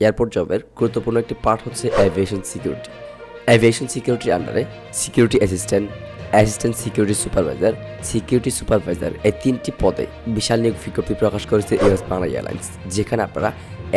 Airport জবের গুরুত্বপূর্ণ একটি পার্ট হচ্ছে অ্যাভিয়েশন সিকিউরিটি অ্যাভিয়েশন সিকিউরিটির আন্ডারে security assistant assistant security supervisor security supervisor এই তিনটি পদে বিশাল নিয়োগ বিজ্ঞপ্তি প্রকাশ করেছে ইউএস বাংলা এয়ারলাইন্স যেখানে আপনারা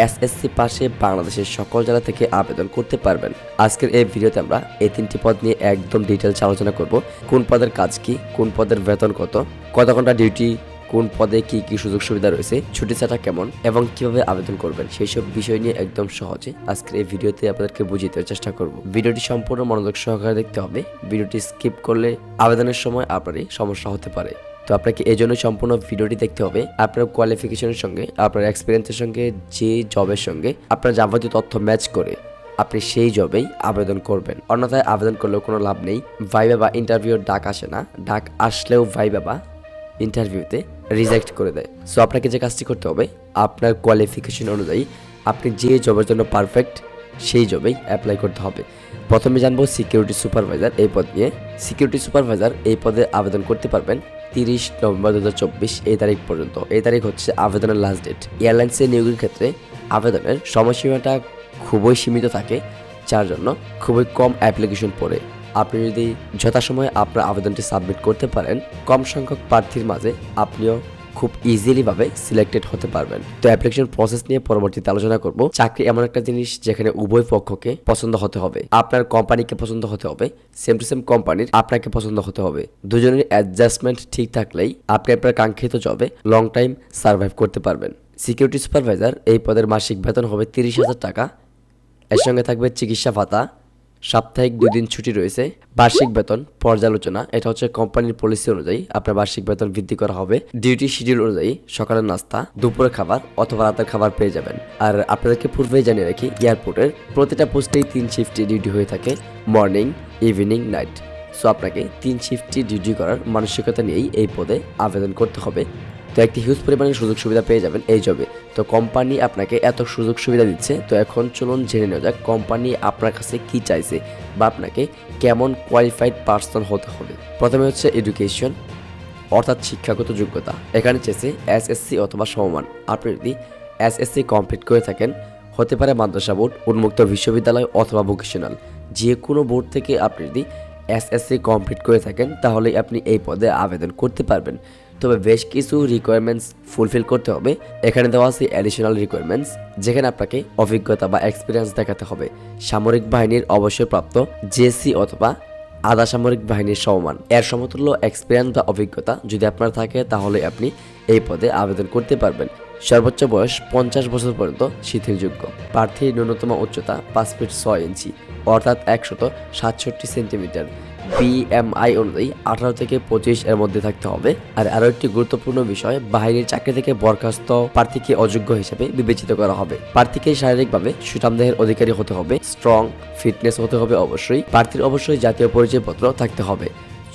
এসএসসি পাশে বাংলাদেশের সকল জেলা থেকে আবেদন করতে পারবেন। আজকের এই ভিডিওতে আমরা এই তিনটি পদ নিয়ে একদম ডিটেলস আলোচনা করব। কোন পদের কাজ কি, কোন পদের বেতন কত কত ঘণ্টা ডিউটি কোন পদে কি কি সুযোগ সুবিধা রয়েছে, ছুটি ছাটা কেমন, এবং কীভাবে আবেদন করবেন সেই সব বিষয় নিয়ে একদম সহজে আজকের এই ভিডিওতে আপনাদেরকে বুঝিয়ে দেওয়ার চেষ্টা করব। ভিডিওটি সম্পূর্ণ মনোযোগ সহকারে দেখতে হবে। ভিডিওটি স্কিপ করলে আবেদনের সময় আপনারই সমস্যা হতে পারে। তো আপনাকে এই জন্য সম্পূর্ণ ভিডিওটি দেখতে হবে। আপনার কোয়ালিফিকেশনের সঙ্গে, আপনার এক্সপিরিয়েন্সের সঙ্গে, যে জবের সঙ্গে আপনার যাবতীয় তথ্য ম্যাচ করে, আপনি সেই জবেই আবেদন করবেন। অন্যথায় আবেদন করলেও কোনো লাভ নেই। ভাইবা বা ইন্টারভিউর ডাক আসে না। ডাক আসলেও ভাইবা বা ইন্টারভিউতে রিজেক্ট করে দেয়। সো আপনাকে যে কাজটি করতে হবে, আপনার কোয়ালিফিকেশন অনুযায়ী আপনি যে জবের জন্য পারফেক্ট সেই জবেই অ্যাপ্লাই করতে হবে। প্রথমে জানব সিকিউরিটি সুপারভাইজার এই পদ নিয়ে। সিকিউরিটি সুপারভাইজার এই পদে আবেদন করতে পারবেন তিরিশ নভেম্বর দু হাজার চব্বিশ এই তারিখ পর্যন্ত। এই তারিখ হচ্ছে আবেদনের লাস্ট ডেট এয়ারলাইন্সে নিয়োগের ক্ষেত্রে আবেদনের সময়সীমাটা খুবই সীমিত থাকে, যার জন্য খুবই কম অ্যাপ্লিকেশন পড়ে। আপনি যদি যথাসময়ে আপনার আবেদনটি সাবমিট করতে পারেন, কম সংখ্যক প্রার্থীর মাঝে আপনিও খুব ইজিলি ভাবে সিলেক্টেড হতে পারবেন। তো অ্যাপ্লিকেশন প্রসেস নিয়ে পরবর্তীতে আলোচনা করব। চাকরি এমন একটা জিনিস যেখানে উভয় পক্ষকে পছন্দ হতে হবে। আপনার কোম্পানিকে পছন্দ হতে হবে সেম টু সেম কোম্পানির আপনাকে পছন্দ হতে হবে। দুজনের অ্যাডজাস্টমেন্ট ঠিক থাকলেই আপনি আপনার কাঙ্ক্ষিত জবে লং টাইম সার্ভাইভ করতে পারবেন। সিকিউরিটি সুপারভাইজার এই পদের মাসিক বেতন হবে তিরিশ হাজার টাকা। এর সঙ্গে থাকবে চিকিৎসা ভাতা। সাপ্তাহিক দুই দিন ছুটি রয়েছে। বার্ষিক বেতন, পর্যালোচনা, এটা হচ্ছে কোম্পানির পলিসি অনুযায়ী আপনার বার্ষিক বেতন বৃদ্ধি করা হবে। ডিউটি শিডিউল অনুযায়ী সকালের নাস্তা, দুপুরের খাবার অথবা রাতের খাবার পেয়ে যাবেন। আর আপনাদেরকে পূর্বেই জানিয়ে রাখি এয়ারপোর্টের প্রতিটা পোস্টেই তিন শিফটে ডিউটি হয়ে থাকে মর্নিং ইভিনিং নাইট সো আপনাকে তিন শিফটটি ডিউটি করার মানসিকতা নিয়েই এই পদে আবেদন করতে হবে। তো একটি হিউজ পরিমাণে সুযোগ সুবিধা পেয়ে যাবেন এই জবে তো কোম্পানি আপনাকে এত সুযোগ সুবিধা দিচ্ছে, তো এখন চলুন জেনে নেওয়া যাক কোম্পানি আপনার কাছে কি চাইছে বা আপনাকে কেমন কোয়ালিফাইড পার্সন হতে হবে। প্রথমে হচ্ছে এডুকেশন অর্থাৎ শিক্ষাগত যোগ্যতা। এখানে চেয়েছে এসএসসি অথবা সমমান। আপনি যদি এসএসসি কমপ্লিট করে থাকেন, হতে পারে মাদ্রাসা বোর্ড, উন্মুক্ত বিশ্ববিদ্যালয় অথবা ভোকেশনাল যে কোনো বোর্ড থেকে আপনি যদি এসএসসি কমপ্লিট করে থাকেন তাহলে আপনি এই পদে আবেদন করতে পারবেন। তবে বেশ কিছু রিকোয়ারমেন্টস ফুলফিল করতে হবে। এখানে দেওয়া আছে অ্যাডিশনাল রিকোয়ারমেন্টস যেখানে আপনাকে অভিজ্ঞতা বা এক্সপিরিয়েন্স দেখাতে হবে। সামরিক বাহিনীর অবসরপ্রাপ্ত জেসি অথবা আধা সামরিক বাহিনীর সমমান। এর সমতুল্য এক্সপিরিয়েন্স বা অভিজ্ঞতা যদি আপনার থাকে, তাহলে আপনি এই পদে আবেদন করতে পারবেন। সর্বোচ্চ বয়স পঞ্চাশ বছর পর্যন্ত শিথিলযোগ্য। প্রার্থীর ন্যূনতম উচ্চতা পাঁচ ফিট ছয় ইঞ্চি, অর্থাৎ একশত সাতষট্টি সেন্টিমিটার। বিএমআই অনুযায়ী আঠারো থেকে পঁচিশ এর মধ্যে থাকতে হবে। আর আরও একটি গুরুত্বপূর্ণ বিষয়, বাহিনীর চাকরি থেকে বরখাস্ত প্রার্থীকে অযোগ্য হিসেবে বিবেচিত করা হবে। প্রার্থীকে শারীরিকভাবে সুঠামদেহের অধিকারী হতে হবে, স্ট্রং, ফিটনেস হতে হবে অবশ্যই। প্রার্থীর অবশ্যই জাতীয় পরিচয়পত্র থাকতে হবে।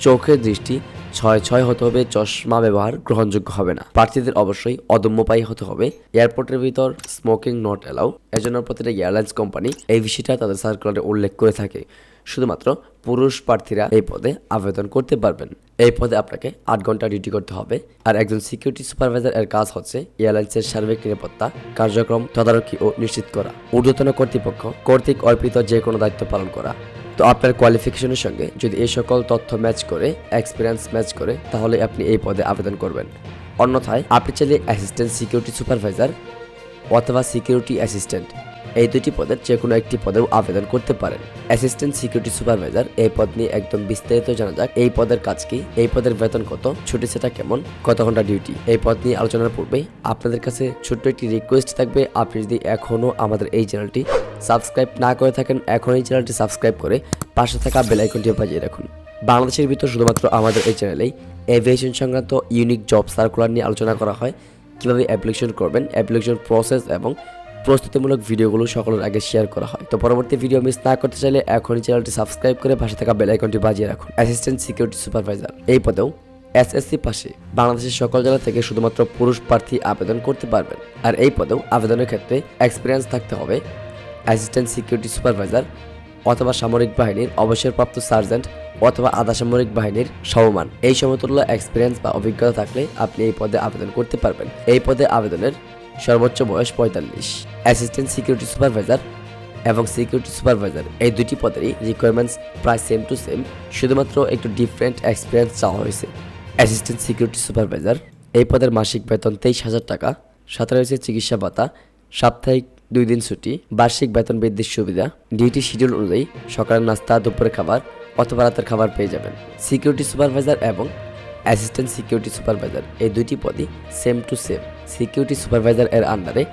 চোখের দৃষ্টি ছয় ছয় হতে হবে, চশমা ব্যবহার গ্রহণযোগ্য হবে না। প্রার্থীদের অবশ্যই অদম্যপায়ী হতে হবে। এয়ারপোর্টের ভিতর স্মোকিং নট অ্যালাউ এজন্য প্রতিটা এয়ারলাইন্স কোম্পানি এই বিষয়টা তাদের সার্কুলারে উল্লেখ করে থাকে। শুধুমাত্র পুরুষ প্রার্থীরা এই পদে আবেদন করতে পারবেন। এই পদে আপনাকে আট ঘণ্টা ডিউটি করতে হবে। আর একজন সিকিউরিটি সুপারভাইজার এর কাজ হচ্ছে এয়ারলাইন্সের সার্বিক নিরাপত্তা, কার্যক্রম তদারকি ও নিশ্চিত করা। ঊর্ধ্বতন কর্তৃপক্ষ কর্তৃক অর্পিত যে কোনো দায়িত্ব পালন করা। তো আপনার কোয়ালিফিকেশনের সঙ্গে যদি এই সকল তথ্য ম্যাচ করে এক্সপিরিয়েন্স ম্যাচ করে, তাহলে আপনি এই পদে আবেদন করবেন। অন্যথায়, আপনি চাইলে অ্যাসিস্ট্যান্ট সিকিউরিটি সুপারভাইজার অথবা সিকিউরিটি অ্যাসিস্ট্যান্ট এই দুটি পদের যে কোনো একটি পদেও আবেদন করতে পারেন। অ্যাসিস্ট্যান্ট সিকিউরিটি সুপারভাইজার এই পদ নিয়ে একদম বিস্তারিত জানা যাক, এই পদের কাজ কি, এই পদের বেতন কত, ছুটি সেটা কেমন, কত ঘণ্টা ডিউটি এই পদ নিয়ে আলোচনার পূর্বে আপনাদের কাছে ছোট্ট একটি রিকোয়েস্ট থাকবে, আপনি যদি এখনও আমাদের এই চ্যানেলটি সাবস্ক্রাইব না করে থাকেন, এখন এই চ্যানেলটি সাবস্ক্রাইব করে পাশে থাকা বেল আইকনটি বাজিয়ে রাখুন। বাংলাদেশের ভিতর শুধুমাত্র আমাদের এই চ্যানেলেই এভিয়েশন সংক্রান্ত ইউনিক জব সার্কুলার নিয়ে আলোচনা করা হয়। কীভাবে অ্যাপ্লিকেশন করবেন অ্যাপ্লিকেশন প্রসেস এবং প্রস্তুতিমূলক ভিডিওগুলো সকলের আগে শেয়ার করা হয়। তো পরবর্তী ভিডিও মিস না করতে চাইলে এখনই চ্যানেলটি সাবস্ক্রাইব করে পাশে থাকা বেল আইকনটি বাজিয়ে রাখুন। অ্যাসিস্ট্যান্ট সিকিউরিটি সুপারভাইজার এই পদেও এসএসসি পাশে বাংলাদেশের সকল জেলা থেকে শুধুমাত্র পুরুষ প্রার্থী আবেদন করতে পারবেন। আর এই পদেও আবেদনের ক্ষেত্রে এক্সপিরিয়েন্স থাকতে হবে অ্যাসিস্ট্যান্ট সিকিউরিটি সুপারভাইজার অথবা সামরিক বাহিনীর অবসরপ্রাপ্ত সার্জেন্ট অথবা আধা সামরিক বাহিনীর সমমান। এই সমতুল্য এক্সপিরিয়েন্স বা অভিজ্ঞতা থাকলে আপনি এই পদে আবেদন করতে পারবেন। এই পদে আবেদনের সর্বোচ্চ বয়স পঁয়তাল্লিশ। অ্যাসিস্ট্যান্ট সিকিউরিটি সুপারভাইজার এবং সিকিউরিটি সুপারভাইজার এই দুটি পদেরই রিকোয়ারমেন্টস প্রায় সেম টু সেম শুধুমাত্র একটু ডিফারেন্ট এক্সপিরিয়েন্স চাওয়া হয়েছে। অ্যাসিস্ট্যান্ট সিকিউরিটি সুপারভাইজার এই পদের মাসিক বেতন তেইশ হাজার টাকা, সাথে রয়েছে চিকিৎসা ভাতা, সাপ্তাহিক দুই দিন ছুটি, বার্ষিক বেতন বৃদ্ধির সুবিধা ডিউটি শিডিউল অনুযায়ী সকালের নাস্তা, দুপুরের খাবার অথবা রাতের খাবার পেয়ে যাবেন। সিকিউরিটি সুপারভাইজার এবং অ্যাসিস্ট্যান্ট সিকিউরিটি সুপারভাইজার এই দুইটি পদই same to same security supervisor এর আন্ডারে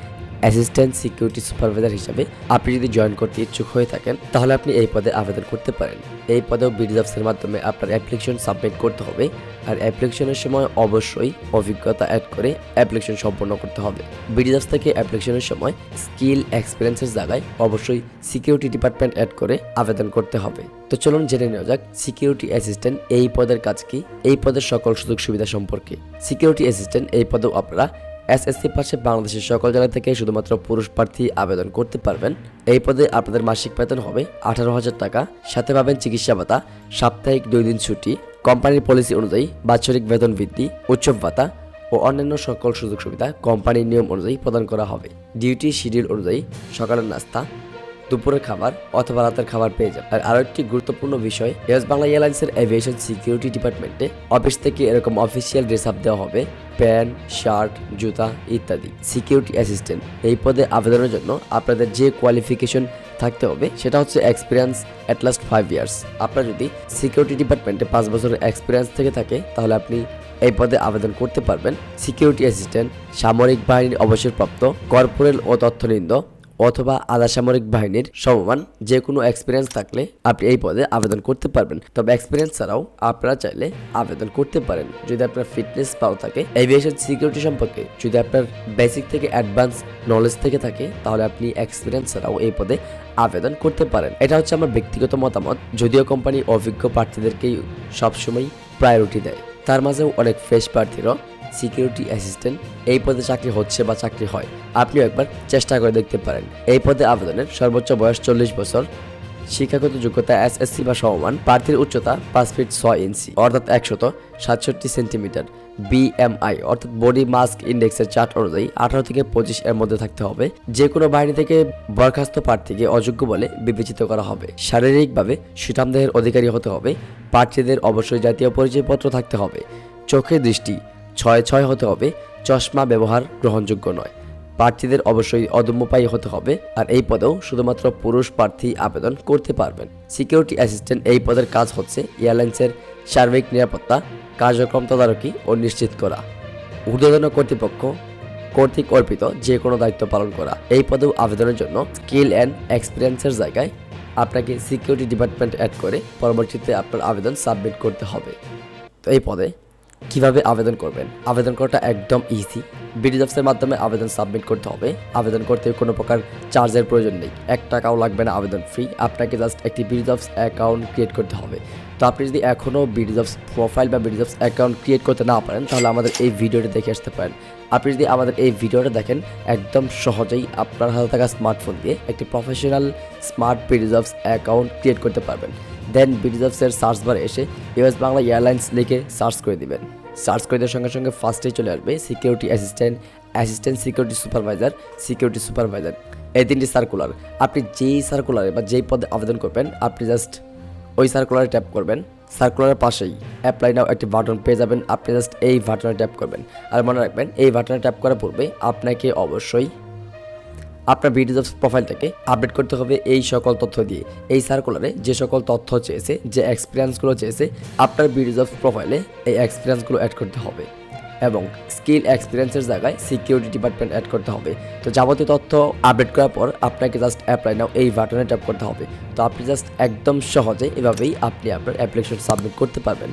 অ্যাসিস্ট্যান্ট সিকিউরিটি সুপারভাইজার হিসাবে আপনি যদি জয়েন করতে ইচ্ছুক হয়ে থাকেন, তাহলে আপনি এই পদে আবেদন করতে পারেন। এই পদেও বিডিজবসের মাধ্যমে আপনার অ্যাপ্লিকেশন সাবমিট করতে হবে আর অ্যাপ্লিকেশনের সময় অবশ্যই অভিজ্ঞতা অ্যাড করে অ্যাপ্লিকেশন সম্পন্ন করতে হবে। বিডিজবস থেকে অ্যাপ্লিকেশনের সময় স্কিল এক্সপিরিয়েন্সের জায়গায় অবশ্যই সিকিউরিটি ডিপার্টমেন্ট অ্যাড করে আবেদন করতে হবে। তো চলুন জেনে নেওয়া যাক সিকিউরিটি অ্যাসিস্ট্যান্ট এই পদের কাজ কি, এই পদের সকল সুযোগ সুবিধা সম্পর্কে। সিকিউরিটি অ্যাসিস্ট্যান্ট এই পদেও আপনারা এসএসসি পাশে বাংলাদেশের সকল জেলা থেকে শুধুমাত্র পুরুষ প্রার্থী আবেদন করতে পারবেন। এই পদে আপনাদের মাসিক বেতন হবে আঠারো হাজার টাকা। সাথে পাবেন চিকিৎসা ভাতা, সাপ্তাহিক দুই দিন ছুটি, কোম্পানির পলিসি অনুযায়ী বাৎসরিক বেতন বৃদ্ধি, উৎসব ভাতা ও অন্যান্য সকল সুযোগ সুবিধা কোম্পানির নিয়ম অনুযায়ী প্রদান করা হবে। ডিউটি শিডিউল অনুযায়ী সকালের নাস্তা দুপুরের খাবার অথবা রাতের খাবার পেয়ে যাবে। আর আরও একটি গুরুত্বপূর্ণ বিষয় এস বাংলা এয়ারলাইন্সের এভিয়েশন সিকিউরিটি ডিপার্টমেন্টে অফিস থেকে এরকম অফিসিয়াল ড্রেস আপ দেওয়া হবে, প্যান্ট, শার্ট, জুতা ইত্যাদি। সিকিউরিটি অ্যাসিস্ট্যান্ট, এই পদে আবেদনের জন্য আপনাদের যে কোয়ালিফিকেশন থাকতে হবে, সেটা হচ্ছে experience at last five years আপনার যদি সিকিউরিটি ডিপার্টমেন্টে পাঁচ বছরের এক্সপিরিয়েন্স থেকে থাকে, তাহলে আপনি এই পদে আবেদন করতে পারবেন। সিকিউরিটি অ্যাসিস্ট্যান্ট, সামরিক বাহিনীর অবসরপ্রাপ্ত, কর্পোরেল ও তথ্যনিন্দ অথবা আধা সামরিক বাহিনীর সমমান যে কোনো এক্সপিরিয়েন্স থাকলে আপনি এই পদে আবেদন করতে পারবেন। তবে এক্সপিরিয়েন্স ছাড়াও আপনারা চাইলে আবেদন করতে পারেন। যদি আপনার ফিটনেস ভালো থাকে এভিয়েশন সিকিউরিটি সম্পর্কে। যদি আপনার বেসিক থেকে অ্যাডভান্স নলেজ থেকে থাকে, তাহলে আপনি এক্সপিরিয়েন্স ছাড়াও এই পদে আবেদন করতে পারেন। এটা হচ্ছে আমার ব্যক্তিগত মতামত। যদিও কোম্পানি অভিজ্ঞ প্রার্থীদেরকেই সবসময় প্রায়োরিটি দেয়। তার মাঝেও অনেক ফ্রেশ প্রার্থীরা সিকিউরিটি অ্যাসিস্ট্যান্ট এই পদে চাকরি হচ্ছে বা চাকরি হয়। আপনিও একবার চেষ্টা করে দেখতে পারেন। এই পদে আবেদনের সর্বোচ্চ বয়স চল্লিশ বছর। শিক্ষাগত যোগ্যতা এসএসসি বা সমমান। প্রার্থীর উচ্চতা পাঁচ ফিট ছয় ইঞ্চি, অর্থাৎ একশত সাতষট্টি সেন্টিমিটার। বিএমআই অর্থাৎ বডি মাস্ক ইন্ডেক্সের চার্ট অনুযায়ী আঠারো থেকে পঁচিশ এর মধ্যে থাকতে হবে। যে কোনো বাহিনী থেকে বরখাস্ত প্রার্থীকে অযোগ্য বলে বিবেচিত করা হবে। শারীরিকভাবে সুঠামদেহের অধিকারী হতে হবে। প্রার্থীদের অবশ্যই জাতীয় পরিচয়পত্র থাকতে হবে। চোখের দৃষ্টি ছয় ছয় হতে হবে, চশমা ব্যবহার গ্রহণযোগ্য নয়। প্রার্থীদের অবশ্যই অদম্যপায়ী হতে হবে, আর এই পদেও শুধুমাত্র পুরুষ প্রার্থী আবেদন করতে পারবেন। সিকিউরিটি অ্যাসিস্ট্যান্ট এই পদের কাজ হচ্ছে এয়ারলাইন্সের সার্বিক নিরাপত্তা, কার্যক্রম তদারকি ও নিশ্চিত করা। ঊর্ধ্বতন কর্তৃপক্ষ কর্তৃক অর্পিত যে কোনো দায়িত্ব পালন করা। এই পদেও আবেদনের জন্য স্কিল অ্যান্ড এক্সপিরিয়েন্সের জায়গায় আপনাকে সিকিউরিটি ডিপার্টমেন্ট অ্যাড করে পরবর্তীতে আপনার আবেদন সাবমিট করতে হবে। তো এই পদে কীভাবে আবেদন করবেন? আবেদন করাটা একদম ইজি বিডিজবসের মাধ্যমে আবেদন সাবমিট করতে হবে। আবেদন করতে কোনো প্রকার চার্জের প্রয়োজন নেই। এক টাকাও লাগবে না আবেদন ফ্রি আপনাকে জাস্ট একটি বিডিজবস অ্যাকাউন্ট ক্রিয়েট করতে হবে। তো আপনি যদি এখনও বিডিজবস প্রোফাইল বা বিডিজবস অ্যাকাউন্ট ক্রিয়েট করতে না পারেন, তাহলে আমাদের এই ভিডিওটি দেখে আসতে পারেন। আপনি যদি আমাদের এই ভিডিওটা দেখেন, একদম সহজেই আপনার হাতে থাকা স্মার্টফোন দিয়ে একটি professional smart Bdjobs account create করতে পারবেন। দেন বিডিজবসের সার্চ বারে এসে ইউএস বাংলা এয়ারলাইন্স লিখে সার্চ করে দিবেন। সার্চ করে দেওয়ার সঙ্গে সঙ্গে ফার্স্টেই চলে আসবে security assistant assistant security supervisor security supervisor এই তিনটি সার্কুলার আপনি যেই সার্কুলারে বা যেই পদে আবেদন করবেন, আপনি জাস্ট ওই সার্কুলারে ট্যাপ করবেন। সার্কুলারের পাশেই। অ্যাপ্লাই নাও একটি বাটন পেয়ে যাবেন, আপনি জাস্ট এই বাটনে ট্যাপ করবেন। আর মনে রাখবেন, এই বাটনে ট্যাপ করার পূর্বে আপনাকে অবশ্যই আপনার বিডিজবস প্রোফাইলটাকে আপডেট করতে হবে এই সকল তথ্য দিয়ে। এই সার্কুলারে যে সকল তথ্য চেয়েছে, যে এক্সপিরিয়েন্সগুলো চেয়েছে, আপনার বিডিজবস প্রোফাইলে এই এক্সপিরিয়েন্সগুলো অ্যাড করতে হবে। এবং স্কিল এক্সপিরিয়েন্সের জায়গায় সিকিউরিটি ডিপার্টমেন্ট অ্যাড করতে হবে। তো যাবতীয় তথ্য আপডেট করার পর আপনাকে জাস্ট অ্যাপ্লাই নাও এই বাটনে ট্যাপ করতে হবে। তো আপনি জাস্ট একদম সহজে এভাবেই আপনি আপনার অ্যাপ্লিকেশন সাবমিট করতে পারবেন।